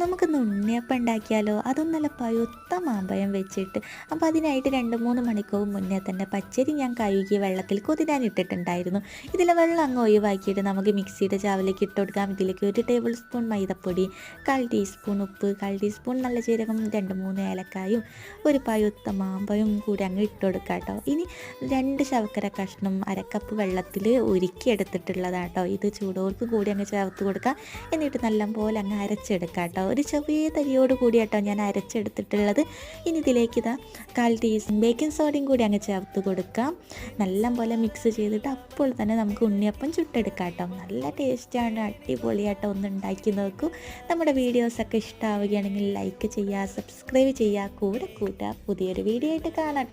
നമുക്കൊന്ന് ഉണ്ണിയപ്പം ഉണ്ടാക്കിയാലോ അതും നല്ല പഴുത്ത മാമ്പഴം വെച്ചിട്ട്. അപ്പോൾ അതിനായിട്ട് രണ്ട് മൂന്ന് മണിക്കൂർ മുന്നേ തന്നെ പച്ചരി ഞാൻ കഴുകി വെള്ളത്തിൽ കുതിരാനിട്ടിട്ടുണ്ടായിരുന്നു ഇതിലെ വെള്ളം അങ്ങ് ഒഴിവാക്കിയിട്ട് നമുക്ക് മിക്സിയുടെ ചാവിലേക്ക് ഇട്ട് കൊടുക്കാം. ഇതിലേക്ക് ഒരു ടേബിൾ സ്പൂൺ മൈദപ്പൊടി കാൽ ടീസ്പൂൺ ഉപ്പ് കാൽ ടീസ്പൂൺ നല്ല ജീരകം രണ്ട് മൂന്ന് ഏലക്കായും ഒരു പഴുത്ത മാമ്പഴം കൂടി അങ്ങ് ഇട്ട് കൊടുക്കാം കേട്ടോ. ഇനി രണ്ട് ശർക്കര കഷ്ണം അരക്കപ്പ് വെള്ളത്തിൽ ഉരുക്കിയെടുത്തിട്ടുള്ളതാട്ടോ ഇത് ചൂടോർക്ക് കൂടി അങ്ങ് ചേർത്ത് കൊടുക്കുക എന്നിട്ട് നല്ല പോലെ അങ്ങ് അരച്ചെടുക്കാം കേട്ടോ. ഒരു ചെറിയ തരിയോട് കൂടി കേട്ടോ ഞാൻ അരച്ചെടുത്തിട്ടുള്ളത്. ഇനി ഇതിലേക്ക് ഇതാ കാൽ ടീസ്പൂൺ ബേക്കിംഗ് സോഡയും കൂടി അങ്ങ് ചേർത്ത് കൊടുക്കാം. നല്ല പോലെ മിക്സ് ചെയ്തിട്ട് അപ്പോൾ തന്നെ നമുക്ക് ഉണ്ണിയപ്പം ചുട്ടെടുക്കാം കേട്ടോ നല്ല ടേസ്റ്റാണ് അടിപൊളിയായിട്ട് ഒന്ന് ഉണ്ടാക്കി നോക്കൂ. നമ്മുടെ വീഡിയോസൊക്കെ ഇഷ്ടമാവുകയാണെങ്കിൽ ലൈക്ക് ചെയ്യുക സബ്സ്ക്രൈബ് ചെയ്യുക. കൂടെ കൂട്ടുക. പുതിയൊരു വീഡിയോ ആയിട്ട് കാണാം.